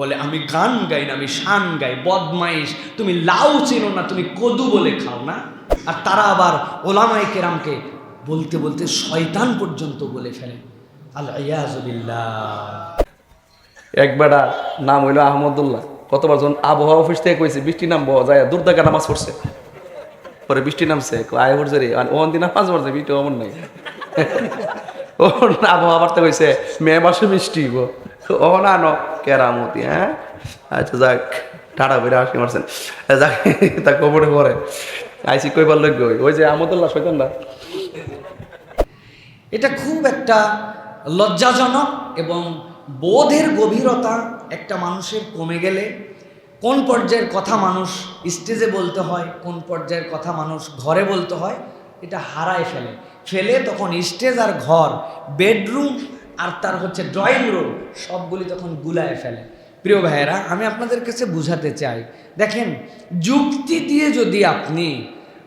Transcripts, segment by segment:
বলে, আমি গান গাই না, আমি শান গাই, বদমাইশ। তুমি লাউ চিনো না, তুমি কদু বলে খাও না। আর তারা আবার ওলামাই কেরামকে বলতে বলতে শয়তান পর্যন্ত বলে ফেলে। আল্লাহ একবেটা নাম হইল আহমদুল্লাহ। কতবার যখন আবহাওয়া অফিস থেকে কইছে বৃষ্টি নামবো যায় দুর্দাকা নামাজ পড়ছে। পরে বৃষ্টি নামছে আয় পড়ছে রে ওখান দিন নামাজ পড়ছে বৃষ্টি অমন নাই। ও আবহাওয়া বার্তা কইছে, মে মাসে বৃষ্টি গো কেরামতি হ্যাঁ? আচ্ছা যাক যাক লোক ওই যে এটা খুব একটা লজ্জাজনক এবং বোধের গভীরতা একটা মানুষের কমে গেলে কোন পর্যায়ের কথা মানুষ স্টেজে বলতে হয়, কোন পর্যায়ের কথা মানুষ ঘরে বলতে হয়, এটা হারায় ফেলে। ফেলে তখন স্টেজ আর ঘর, বেডরুম আর তার হচ্ছে ড্রয়িং রুম সবগুলি তখন গুলায় ফেলে। প্রিয় ভাইয়েরা, আমি আপনাদের কাছে বুঝাতে চাই, দেখেন, যুক্তি দিয়ে যদি আপনি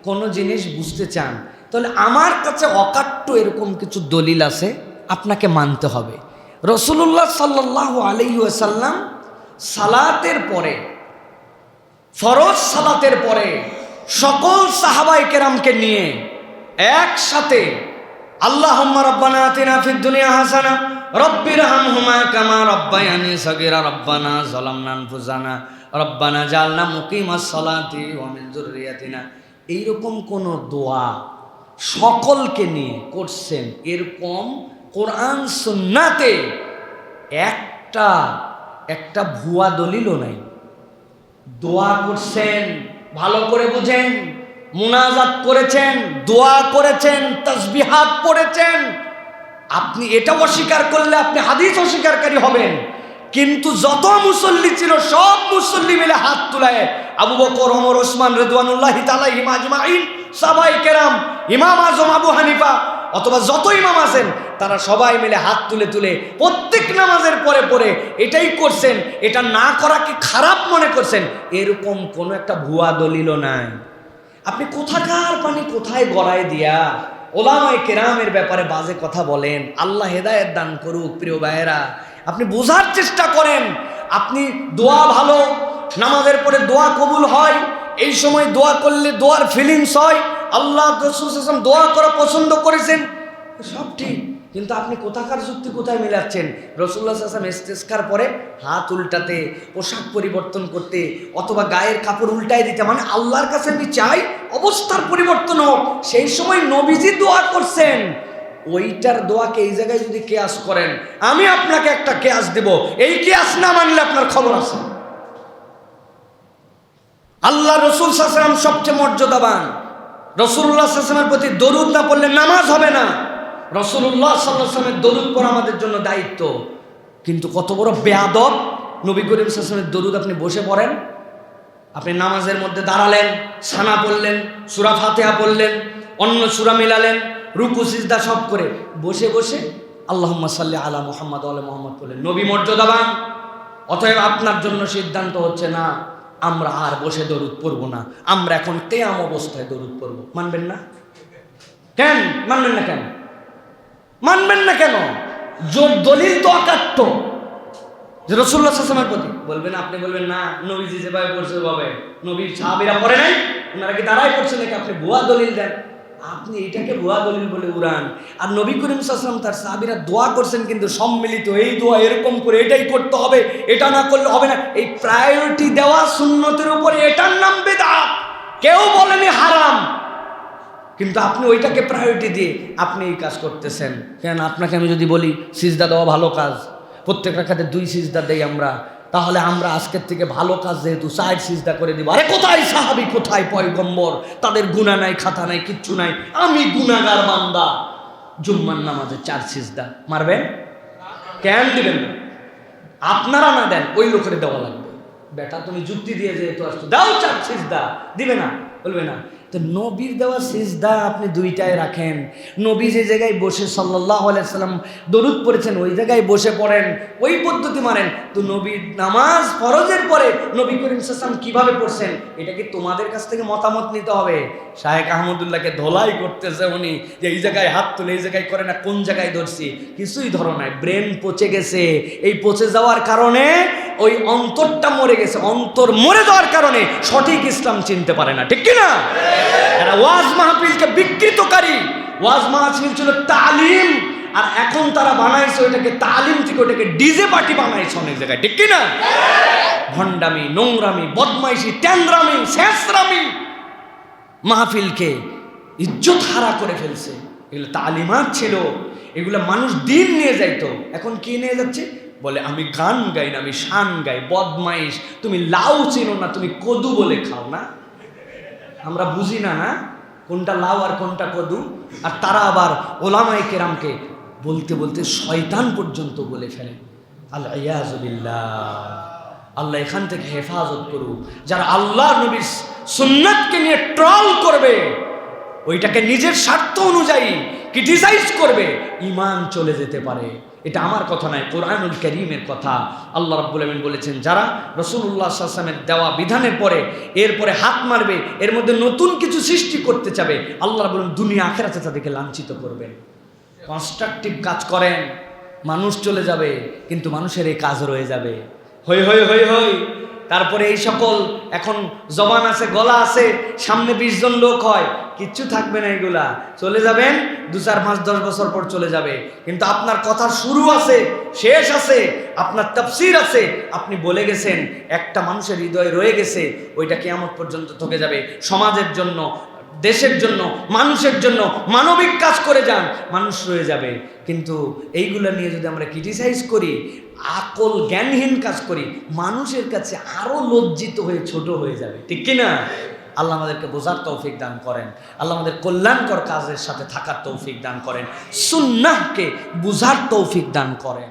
কোনো জিনিস বুঝতে চান, তাহলে আমার কাছে অকাট্য এরকম কিছু দলিল আছে, আপনাকে মানতে হবে। রসুল্লাহ সাল্লাহ আলাইসাল্লাম সালাতের পরে, ফরজ সালাতের পরে সকল সাহাবাই কেরামকে নিয়ে একসাথে আল্লাহ রব্বানা আতিনা ফিদ দুনিয়া হাসানা, রব্বির হামহুমা কামা রব্বায়ানি সগীরা, রব্বানা যালামনা আনফুসানা, রব্বানা জালনা মুকিমাস সালাতি ওয়া মিন যুররিয়াতিনা। এইরকম কোন দোয়া সকলকে নিয়ে করছেন এরকম কোরআন সুন্নাতে একটা একটা ভুয়া দলিলও নাই। দোয়া করছেন, ভালো করে বুঝেন মুনাজাত করেছেন, দোয়া করেছেন, তসবিহাত পড়েছেন। আপনি এটা অস্বীকার করলে আপনি হাদিস অস্বীকারকারী হবেন। কিন্তু যত মুসল্লি ছিল, সব মুসল্লি মিলে হাত তুলায়। আবু বকর, ওমর, ওসমান রেদওয়ানুল্লাহ তালাইহিম আজমাইন সাবাই কেরাম, ইমাম আজম, আবু হানিফা, অথবা যত ইমাম আছেন, তারা সবাই মিলে হাত তুলে তুলে প্রত্যেক নামাজের পরে পরে এটাই করছেন। এটা না করা কি খারাপ মনে করছেন? এরকম কোনো একটা ভুয়া দলিলও নাই। আপনি কোথাকার পানি কোথায় গড়ায় দিয়া ওলামায় কেরামের ব্যাপারে বাজে কথা বলেন? আল্লাহ হেদায়েত দান করুক, প্রিয় ভাইয়েরা। আপনি বোঝার চেষ্টা করেন, আপনি দোয়া ভালো, নামাজের পরে দোয়া কবুল হয়, এই সময় দোয়া করলে দোয়ার ফিলিংস হয়, আল্লাহ দোয়া করা পছন্দ করেছেন? সব ঠিক। কিন্তু আপনি কোথাকার যুক্তি কোথায় মেলাচ্ছেন? রসুল্লাহ হাসান ইস্তেস্কার পরে হাত উল্টাতে, পোশাক পরিবর্তন করতে, অথবা গায়ের কাপড় উল্টায় দিতে মানে আল্লাহর কাছে আমি চাই অবস্থার পরিবর্তন হোক। সেই সময় নবীজি দোয়া করছেন। ওইটার দোয়াকে এই জায়গায় যদি কেয়াস করেন, আমি আপনাকে একটা কেয়াস দেব। এই কেয়াস না মানলে আপনার খবর আছে। আল্লাহ রসুল সাসলাম সবচেয়ে মর্যাদাবান। রসুল্লাহ সাসলামের প্রতি দরুদ না পড়লে নামাজ হবে না। রসুল্লাহ সাল্লাহামের দরুদ পড়া আমাদের জন্য দায়িত্ব। কিন্তু কত বড় বেয়াদব নবী করিম সাসলামের দরুদ আপনি বসে পড়েন। আপনি নামাজের মধ্যে দাঁড়ালেন, সানা পড়লেন, সুরা ফাতেহা পড়লেন, অন্য সুরা মিলালেন, রুকু, সিজদা সব করে বসে বসে আল্লাহ সাল্লি আলা মোহাম্মদ আল্লাহ মোহাম্মদ বললেন নবী মর্যাদাবান, অতএব আপনার জন্য সিদ্ধান্ত হচ্ছে না, আমরা আর বসে দরুদ পড়ব না। আমরা এখন তেয়াম অবস্থায় দরুদ পড়ব। মানবেন না? কেন? মানবেন না কেন? মানবেন না কেন? জোর দলিল তো অকাট্য। যে রসুল্লাহ সাসমের প্রতি বলবেন, আপনি বলবেন, না, নবীজি যেভাবে পড়ছে ওভাবে। নবীর সাহাবিরা পড়ে নাই, ওনারা কি তারাই পড়ছে নাকি? আপনি ভুয়া দলিল দেন। আপনি এটাকে ভুয়া দলিল বলে উড়ান। আর নবী করিম সাসলাম তার সাহাবিরা দোয়া করছেন, কিন্তু সম্মিলিত এই দোয়া এরকম করে এটাই করতে হবে, এটা না করলে হবে না। এই প্রায়োরিটি দেওয়া সুন্নতের উপরে এটার নাম বেদাত। কেউ বলেনি হারাম। কিন্তু আপনি ওইটাকে প্রায়োরিটি দিয়ে আপনি এই কাজ করতেছেন। কেন? আপনাকে আমি যদি বলি, সিজদা দেওয়া ভালো কাজ, প্রত্যেক রাখাতে দুই সিজদা দেই আমরা, তাহলে আমরা আজকের থেকে ভালো কাজ যেহেতু সাইড সিজদা করে দিব। আরে কোথায় সাহাবি? কোথায় পয়গম্বর? তাদের গুণা নাই, খাতা নাই, কিচ্ছু নাই। আমি গুণাগার বান্দা। জুম্মার নামাজে চার সিজদা। মারবেন? কেন দিবেন না? আপনারা না দেন, ওই লোকের দেওয়া লাগবে। বেটা, তুমি যুক্তি দিয়ে যেহেতু আসতো দাও চার সিজদা। দিবে না। বলবে না। তো নবীর দেওয়া সিজদা আপনি দুইটায় রাখেন। নবী যে জায়গায় বসে সাল্লাহ আলাইসাল্লাম দরুদ পড়েছেন, ওই জায়গায় বসে পড়েন, ওই পদ্ধতি মানেন। তো নবীর নামাজ ফরজের পরে নবী করিম সাল্লাম কীভাবে পড়ছেন, এটা কি তোমাদের কাছ থেকে মতামত নিতে হবে? শাহেক আহমদুল্লাহকে ধোলাই করতেছে উনি, যে এই জায়গায় হাত তুলে এই জায়গায় করে না, কোন জায়গায় ধরছি? কিছুই ধরো নাই, ব্রেন পচে গেছে। এই পচে যাওয়ার কারণে ওই অন্তরটা মরে গেছে। অন্তর মরে যাওয়ার কারণে সঠিক ইসলাম চিনতে পারে না। ঠিক কি না এরা ওয়াজ মাহফিলকে বিকৃতকারী। ওয়াজ মাহফিল ছিল তালিম, আর এখন তারা বানাইছে ওইটাকে তালিম থেকে ওটাকে ডিজে পার্টি বানাইছে অনেক জায়গায়। ঠিক কি না ভণ্ডামি, নোংরামি, বদমাইশি ট্যান্দ্রামি শেষরামি মাহফিলকে ইজ্জত হারা করে ফেলছে। এগুলো তালিমাত ছিল, এগুলো মানুষ দিন নিয়ে যাইতো। এখন কি নিয়ে যাচ্ছে? বলে, আমি গান গাই না, আমি শান গাই, বদমাইশ। তুমি লাউ চেনো না, তুমি কদু বলে খাও না। আমরা বুঝি না না? কোনটা লাউ আর কোনটা কদু? আর তারা আবার ওলামাই কেরামকে বলতে বলতে শয়তান পর্যন্ত বলে ফেলে। আল্লাহ আল্লাহ এখান থেকে হেফাজত করুক। যারা আল্লাহ নবীর সুন্নাতকে নিয়ে ট্রল করবে, ওইটাকে নিজের স্বার্থ অনুযায়ী ক্রিটিসাইজ করবে ইমান চলে যেতে পারে। এটা আমার কথা নয়, কোরআনুল করিমের কথা। আল্লাহ রাব্বুল আমিন বলেছেন, যারা রসুল্লাহ আসলামের দেওয়া বিধানের পরে এরপরে হাত মারবে, এর মধ্যে নতুন কিছু সৃষ্টি করতে চাবে, আল্লাহ বলেন দুনিয়া আখেরাতে তাদেরকে লাঞ্ছিত করবেন। কনস্ট্রাকটিভ কাজ করেন, মানুষ চলে যাবে, কিন্তু মানুষের এই কাজ রয়ে যাবে। হই হই হই হই, তারপরে এই সকল, এখন জবান আছে, গলা আছে, সামনে বিশ জন লোক হয় কিচ্ছু থাকবে না এগুলা। চলে যাবেন, দু চার পাঁচ, দশ বছর পর চলে যাবে। কিন্তু আপনার কথা শুরু আছে, শেষ আছে, আপনার তফসির আছে। আপনি বলে গেছেন, একটা মানুষের হৃদয়ে রয়ে গেছে, ওইটা কেমন পর্যন্ত থেকে যাবে। সমাজের জন্য, দেশের জন্য, মানুষের জন্য, মানবিক কাজ করে যান, মানুষ রয়ে যাবে। কিন্তু এইগুলো নিয়ে যদি আমরা ক্রিটিসাইজ করি, আকল জ্ঞানহীন কাজ করি, মানুষের কাছে আরও লজ্জিত হয়ে ছোট হয়ে যাবে। ঠিক কি না আল্লাহ আমাদেরকে বোঝার তৌফিক দান করেন। আল্লাহ আমাদের কল্যাণকর কাজের সাথে থাকার তৌফিক দান করেন। সুন্নাহকে বোঝার তৌফিক দান করেন।